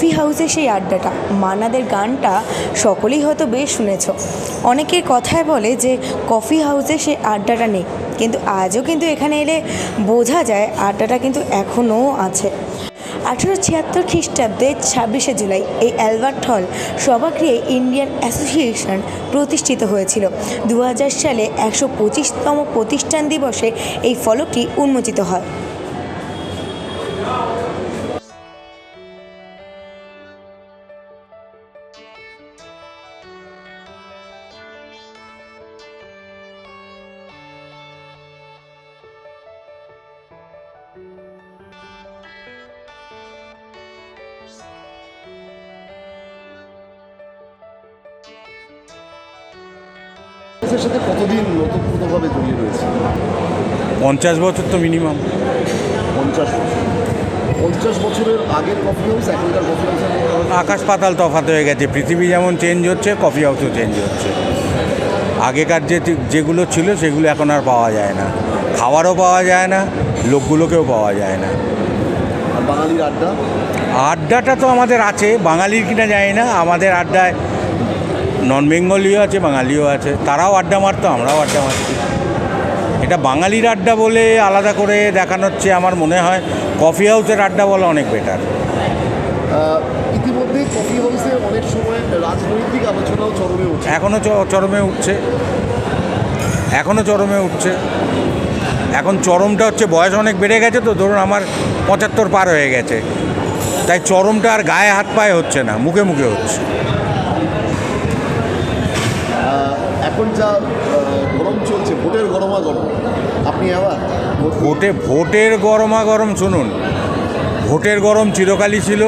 Coffee হাউসে সেই আড্ডাটা। মান্নাদের গানটা সকলেই হয়তো বেশ শুনেছ। অনেকের কথায় বলে যে কফি হাউসে সেই আড্ডাটা নেই। কিন্তু আজও কিন্তু এখানে এলে বোঝা যায় আড্ডাটা কিন্তু এখনও আছে। আঠেরো ছিয়াত্তর খ্রিস্টাব্দে ছাব্বিশে জুলাই এই অ্যালবার্ট হল সভাগৃহে ইন্ডিয়ান অ্যাসোসিয়েশন প্রতিষ্ঠিত হয়েছিল। দু হাজার সালে একশো পঁচিশতম প্রতিষ্ঠান দিবসে এই ফলকটি উন্মোচিত হয়। এর সাথে কতদিন নতুনভাবে জড়িয়ে রয়েছে? পঞ্চাশ বছর তো মিনিমাম পঞ্চাশ বছর। পঞ্চাশ বছরের আগের কফি হাউস এখনকার কফি হাউসের আকাশ পাতাল তফাত হয়ে গেছে। পৃথিবী যেমন চেঞ্জ হচ্ছে কফি হাউসও চেঞ্জ হচ্ছে। আগেকার যে যেগুলো ছিল সেগুলো এখন আর পাওয়া যায় না। খাবারও পাওয়া যায় না লোকগুলোকেও পাওয়া যায় না। বাঙালির আড্ডা? আড্ডাটা তো আমাদের আছে। বাঙালির কিনা যায় না। আমাদের আড্ডায় নন বেঙ্গলিও আছে বাঙালিও আছে তারাও আড্ডা মারতো আমরাও আড্ডা মারছি। এটা বাঙালির আড্ডা বলে আলাদা করে দেখানোর চেয়ে আমার মনে হয় কফি হাউসের আড্ডা বলা অনেক বেটার ইতিমধ্যে কফি হাউসে অনেক সময় রাজনৈতিক আলোচনাও চরমে উঠছে। এখনও চরমে উঠছে। এখনও চরমে উঠছে। এখন চরমটা হচ্ছে বয়স অনেক বেড়ে গেছে তো ধরুন আমার পঁচাত্তর পার হয়ে গেছে। তাই চরমটা আর গায়ে হাত পায়ে হচ্ছে না মুখে মুখে হচ্ছে। এখন যা গরম চলছে ভোটের গরমা গরম আপনি আবার? ভোটে ভোটের গরমা গরম শুনুন। ভোটের গরম চিরকালই ছিল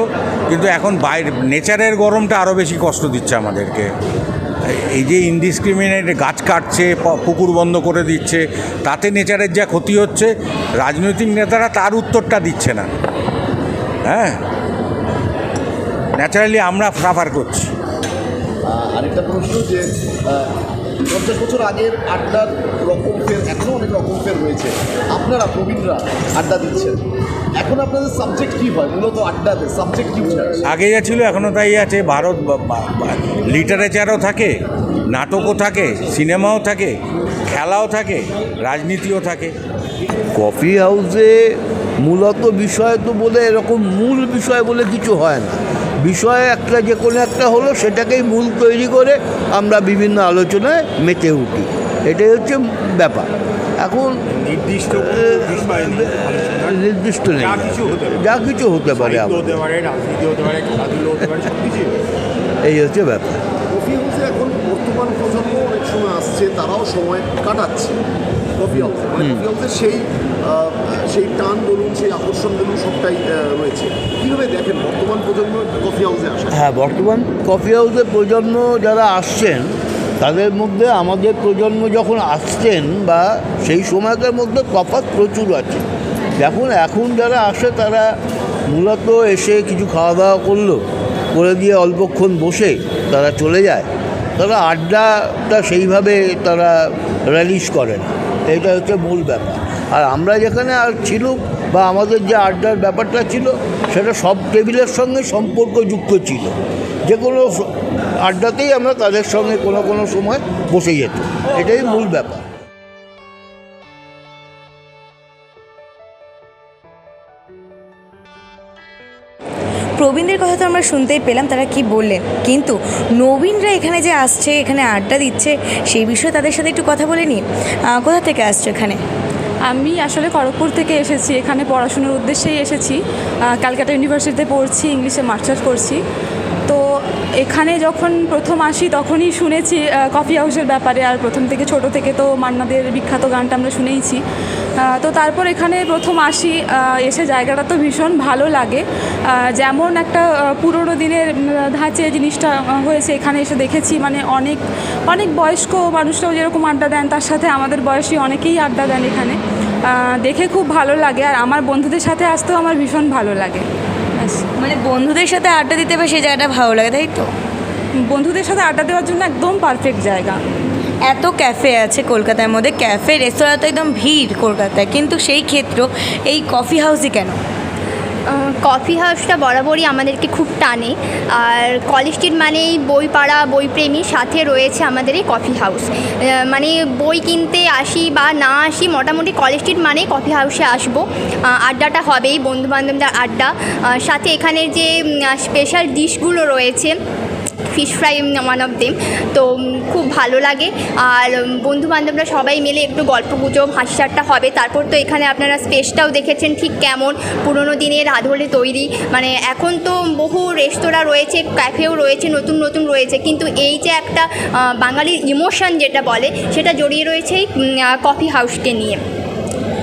কিন্তু এখন বাইরে নেচারের গরমটা আরও বেশি কষ্ট দিচ্ছে আমাদেরকে। এই যে ইনডিসক্রিমিনেট গাছ কাটছে পুকুর বন্ধ করে দিচ্ছে তাতে নেচারের যা ক্ষতি হচ্ছে রাজনৈতিক নেতারা তার উত্তরটা দিচ্ছে না। হ্যাঁ? ন্যাচারালি আমরা সাফার করছি। আরেকটা প্রশ্ন যে পঞ্চাশ বছর আগের আড্ডার রকম ফের এখনও অনেক রকম ফের রয়েছে আপনারা প্রবীণরা আড্ডা দিচ্ছেন। এখন আপনাদের সাবজেক্ট কী হয়? মূলত আড্ডাতে সাবজেক্ট কী আগে যা ছিল এখনও তাই আছে। ভারত লিটারেচারও থাকে নাটকও থাকে সিনেমাও থাকে খেলাও থাকে রাজনীতিও থাকে। কফি হাউসে মূলত বিষয় তো বলে এরকম মূল বিষয় বলে কিছু হয় না। বিষয় একটা যে কোনো একটা হলো সেটাকেই মূল তৈরি করে আমরা বিভিন্ন আলোচনায় মেতে উঠি। এটাই হচ্ছে ব্যাপার। এখন নির্দিষ্ট নির্দিষ্ট নেই। যা কিছু হতে পারে। এই হচ্ছে ব্যাপার। এখন বর্তমান প্রজন্ম অনেক সময় আসছে তারাও সময় কাটাচ্ছে। কফি হাউসে মানে কফি হাউসের সেই সেই টান বলুন সেই আকর্ষণ বলুন সবটাই রয়েছে। কীভাবে দেখেন বর্তমান প্রজন্ম কফি হাউসে আসে? হ্যাঁ বর্তমান কফি হাউসের প্রজন্ম যারা আসছেন তাদের মধ্যে আমাদের প্রজন্ম যখন আসছেন বা সেই সময়কার মধ্যে তফাৎ প্রচুর আছে। দেখুন এখন যারা আসে তারা মূলত এসে কিছু খাওয়া দাওয়া করল করে দিয়ে অল্পক্ষণ বসে তারা চলে যায়। তারা আড্ডাটা সেইভাবে তারা রিলিজ করে না। এটা হচ্ছে মূল ব্যাপার। আর আমরা যেখানে আর ছিল বা আমাদের যে আড্ডার ব্যাপারটা ছিল, সেটা সব টেবিলের সঙ্গে সম্পর্কযুক্ত ছিল। যে কোনো আড্ডাতেই আমরা তাদের সঙ্গে কোনো কোনো সময় বসে যেত এটাই মূল ব্যাপার। প্রবীণদের কথা তো আমরা শুনতেই পেলাম, তারা কি বললেন? কিন্তু নবীনরা এখানে যে আসছে, এখানে আড্ডা দিচ্ছে, সেই বিষয়ে তাদের সাথে একটু কথা বলে নি কোথা থেকে আসছো এখানে? আমি আসলে খড়গপুর থেকে এসেছি, এখানে পড়াশুনোর উদ্দেশ্যেই এসেছি। ক্যালকাটা ইউনিভার্সিটিতে পড়ছি, ইংলিশে মাস্টার্স করছি। তো এখানে যখন প্রথম আসি তখনই শুনেছি কফি হাউসের ব্যাপারে। আর প্রথম থেকে ছোট থেকে তো মান্নাদের বিখ্যাত গানটা আমরা শুনেইছি। তো তারপর এখানে প্রথম আসি এসে জায়গাটা তো ভীষণ ভালো লাগে। যেমন একটা পুরোনো দিনের ধাঁচে জিনিসটা হয়েছে। এখানে এসে দেখেছি মানে অনেক অনেক বয়স্ক মানুষরাও যেরকম আড্ডা দেন, তার সাথে আমাদের বয়সী অনেকেই আড্ডা দেন এখানে। দেখে খুব ভালো লাগে। আর আমার বন্ধুদের সাথে আসতেও আমার ভীষণ ভালো লাগে। মানে বন্ধুদের সাথে আড্ডা দিতে পারে সেই জায়গাটা ভালো লাগে তাই তো? বন্ধুদের সাথে আড্ডা দেওয়ার জন্য একদম পারফেক্ট জায়গা। এত ক্যাফে আছে কলকাতার মধ্যে ক্যাফে রেস্তোরাঁ তো একদম ভিড় কলকাতায় কিন্তু সেই ক্ষেত্র এই কফি হাউসই কেন? কফি হাউসটা বরাবরই আমাদেরকে খুব টানে। আর কলেজ স্ট্রিট মানেই বই পাড়া বইপ্রেমী সাথে রয়েছে আমাদের এই কফি হাউস। মানে বই কিনতে আসি বা না আসি মোটামুটি কলেজ স্ট্রিট মানেই কফি হাউসে আসব। আড্ডাটা হবেই, বন্ধুবান্ধবদের আড্ডা। সাথে এখানের যে স্পেশাল ডিশগুলো রয়েছে fish fry one of them তো খুব ভালো লাগে। আর বন্ধু বান্ধবরা সবাই মিলে একটু গল্প গুজব হাসি হবে। তারপর তো এখানে আপনারা স্পেসটাও দেখেছেন ঠিক কেমন। পুরোনো দিনের আধলে তৈরি। মানে এখন তো বহু রেস্তোরাঁ রয়েছে ক্যাফেও রয়েছে, নতুন নতুন রয়েছে। কিন্তু এই যে একটা বাঙালির ইমোশন যেটা বলে, সেটা জড়িয়ে রয়েছে কফি হাউসকে নিয়ে।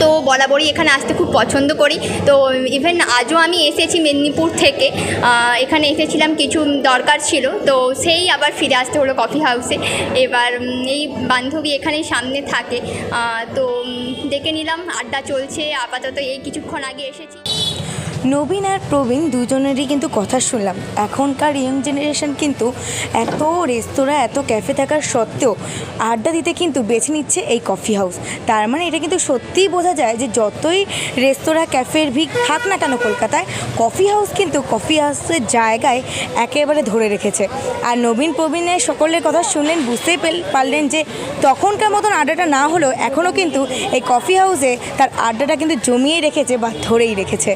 তো বরাবরই এখানে আসতে খুব পছন্দ করি। তো ইভেন আজও আমি এসেছি মেদিনীপুর থেকে। এখানে এসেছিলাম কিছু দরকার ছিল। তো সেই আবার ফিরে আসতে হলো কফি হাউসে এবার এই বান্ধবী এখানে সামনে থাকে। তো দেখে ডেকে নিলাম, আড্ডা চলছে। আপাতত এই কিছুক্ষণ আগে এসেছি। নবীন আর প্রবীণ দুজনেরই কিন্তু কথা শুনলাম। এখনকার ইয়ং জেনারেশন কিন্তু এত রেস্তোরাঁ এত ক্যাফে থাকার সত্ত্বেও আড্ডা দিতে কিন্তু বেছে নিচ্ছে এই কফি হাউস তার মানে এটা কিন্তু সত্যিই বোঝা যায় যে যতই রেস্তোরাঁ ক্যাফের ভিড় থাক না কেন কলকাতায় কফি হাউস কিন্তু কফি হাউসের জায়গায় একেবারে ধরে রেখেছে। আর নবীন, প্রবীণের সকলের কথা শুনলেন, বুঝতেই পারলেন যে তখনকার মতন আড্ডাটা না হলেও এখনও কিন্তু এই কফি হাউসে তার আড্ডাটা কিন্তু জমিয়েই রেখেছে বা ধরেই রেখেছে।